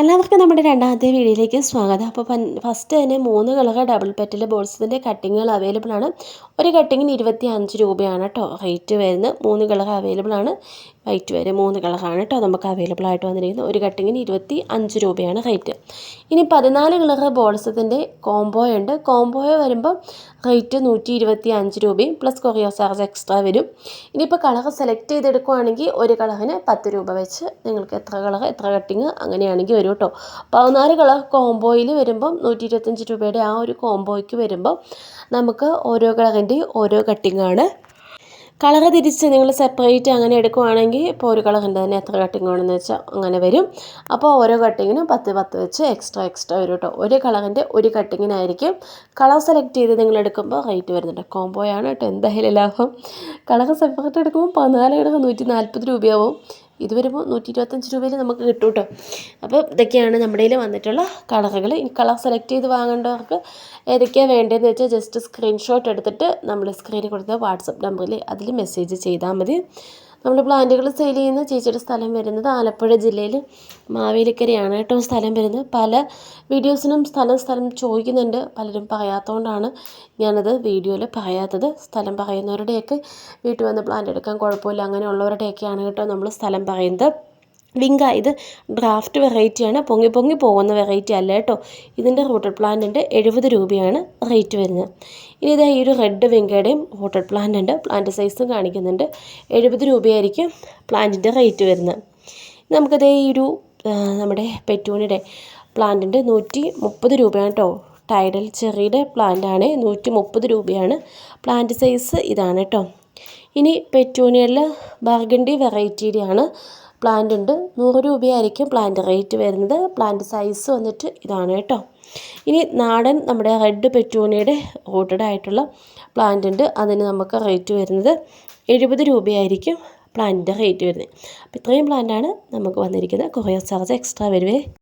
എല്ലാവർക്കും നമ്മുടെ രണ്ടാമത്തെ വീഡിയോയിലേക്ക് സ്വാഗതം. അപ്പോൾ ഫസ്റ്റ് തന്നെ മൂന്ന് കളർ ഡബിൾ പെറ്റൽ ബോൾസിന്റെ കട്ടിങ്ങുകൾ അവൈലബിൾ ആണ്. ഒരു കട്ടിങ്ങിന് ഇരുപത്തി അഞ്ച് രൂപയാണ് കേട്ടോ റേറ്റ് വരുന്നത്. മൂന്ന് കളർ അവൈലബിൾ ആണ്. വൈറ്റ് വരെ മൂന്ന് കളറാണ് കേട്ടോ നമുക്ക് അവൈലബിൾ ആയിട്ട് വന്നിരിക്കുന്നത്. ഒരു കട്ടിങ്ങിന് ഇരുപത്തി അഞ്ച് രൂപയാണ് റേറ്റ് ഇനി പതിനാല് കളർ ബോൾസത്തിന്റെ കോംബോ ഉണ്ട്. കോംബോ വരുമ്പോൾ റേറ്റ് നൂറ്റി ഇരുപത്തി അഞ്ച് രൂപയും പ്ലസ് കൊറിയർ ചാർജ് എക്സ്ട്രാ വരും. ഇനിയിപ്പോൾ കളർ സെലക്ട് ചെയ്തെടുക്കുകയാണെങ്കിൽ ഒരു കളറിന് പത്ത് രൂപ വെച്ച് നിങ്ങൾക്ക് എത്ര കളർ എത്ര കട്ടിങ് അങ്ങനെയാണെങ്കിൽ വരും കേട്ടോ. പതിനാല് കളർ കോംബോയിൽ വരുമ്പം നൂറ്റി ഇരുപത്തഞ്ച് രൂപയുടെ ആ ഒരു കോംബോയ്ക്ക് വരുമ്പോൾ നമുക്ക് ഓരോ കളറിന്റെയും ഓരോ കട്ടിങ്ങാണ് കളർ തിരിച്ച് നിങ്ങൾ സെപ്പറേറ്റ് അങ്ങനെ എടുക്കുവാണെങ്കിൽ ഇപ്പോൾ ഒരു കളറിന്റെ തന്നെ എത്ര കട്ടിങ് വേണമെന്ന് വെച്ചാൽ അങ്ങനെ വരും. അപ്പോൾ ഓരോ കട്ടിങ്ങിനും പത്ത് പത്ത് വെച്ച് എക്സ്ട്രാ എക്സ്ട്രാ വരും കേട്ടോ ഒരു കളറിന്റെ ഒരു കട്ടിങ്ങിനായിരിക്കും കളർ സെലക്ട് ചെയ്ത് നിങ്ങൾ എടുക്കുമ്പോൾ റേറ്റ് വരുന്നുണ്ട്. കോംബോയാണ് കേട്ടോ എന്തായാലും ലാഭം. കളർ സെപ്പറേറ്റ് എടുക്കുമ്പോൾ പതിനാല് കിടക്ക് നൂറ്റി നാൽപ്പത് രൂപയാവും. ഇത് വരുമ്പോൾ നൂറ്റി ഇരുപത്തഞ്ച് രൂപയിൽ നമുക്ക് കിട്ടും കേട്ടോ അപ്പോൾ ഇതൊക്കെയാണ് നമ്മുടെ കയ്യിൽ വന്നിട്ടുള്ള കളറുകൾ. ഈ കളർ സെലക്ട് ചെയ്ത് വാങ്ങേണ്ടവർക്ക് ഏതൊക്കെയാണ് വേണ്ടതെന്ന് വെച്ചാൽ ജസ്റ്റ് സ്ക്രീൻഷോട്ട് എടുത്തിട്ട് നമ്മൾ സ്ക്രീനിൽ കൊടുത്ത വാട്സപ്പ് നമ്പറിൽ അതിൽ മെസ്സേജ് ചെയ്താൽ മതി. നമ്മൾ പ്ലാന്റുകൾ സെയിൽ ചെയ്യുന്ന ചേച്ചിയുടെ സ്ഥലം വരുന്നത് ആലപ്പുഴ ജില്ലയിൽ മാവേലിക്കരയാണ് കേട്ടോ സ്ഥലം വരുന്നത്. പല വീഡിയോസിനും സ്ഥലം സ്ഥലം ചോദിക്കുന്നുണ്ട്. പലരും പറയാത്തതുകൊണ്ടാണ് ഞാനത് വീഡിയോയിൽ പറയാത്തത്. സ്ഥലം പറയുന്നവരുടെയൊക്കെ വീട്ടിൽ വന്ന് പ്ലാന്റ് എടുക്കാൻ കുഴപ്പമില്ല അങ്ങനെയുള്ളവരുടെയൊക്കെയാണ് കേട്ടോ നമ്മൾ സ്ഥലം പറയുന്നത്. വിങ്ക ഇത് ഡ്രാഫ്റ്റ് വെറൈറ്റിയാണ് പൊങ്ങി പൊങ്ങി പോകുന്ന വെറൈറ്റി അല്ല കേട്ടോ. ഇതിന്റെ റൂട്ടഡ് പ്ലാന്റിന്റെ എഴുപത് രൂപയാണ് റേറ്റ് വരുന്നത്. ഇനി ഇതാ ഈ ഒരു റെഡ് വിങ്കയുടെയും റൂട്ടഡ് പ്ലാന്റ് ഉണ്ട്. പ്ലാന്റ് സൈസും കാണിക്കുന്നുണ്ട്. എഴുപത് രൂപയായിരിക്കും പ്ലാന്റിന്റെ റേറ്റ് വരുന്നത്. നമുക്കിതേ ഈ ഒരു നമ്മുടെ പെറ്റൂണിയുടെ പ്ലാന്റിന്റെ നൂറ്റി മുപ്പത് രൂപയാണ് കേട്ടോ. ടൈഡൽ ചെറിയുടെ പ്ലാന്റാണ് നൂറ്റി മുപ്പത് രൂപയാണ് പ്ലാന്റ് സൈസ് ഇതാണ് കേട്ടോ. ഇനി പെറ്റൂണിയല്ല ബർഗണ്ടി വെറൈറ്റിയുടെയാണ് പ്ലാന്റ് ഉണ്ട്. നൂറ് രൂപയായിരിക്കും പ്ലാന്റ് റേറ്റ് വരുന്നത്. പ്ലാന്റ് സൈസ് വന്നിട്ട് ഇതാണ് കേട്ടോ. ഇനി നാടൻ നമ്മുടെ റെഡ് പെറ്റൂണിയുടെ റൂട്ടഡ് ആയിട്ടുള്ള പ്ലാന്റ് ഉണ്ട്. അതിന് നമുക്ക് റേറ്റ് വരുന്നത് എഴുപത് രൂപയായിരിക്കും പ്ലാന്റിന്റെ റേറ്റ് വരുന്നത്. അപ്പോൾ ഇത്രയും പ്ലാന്റാണ് നമുക്ക് വന്നിരിക്കുന്നത്. കൊറിയർ ചാർജ് എക്സ്ട്രാ വരുവേ.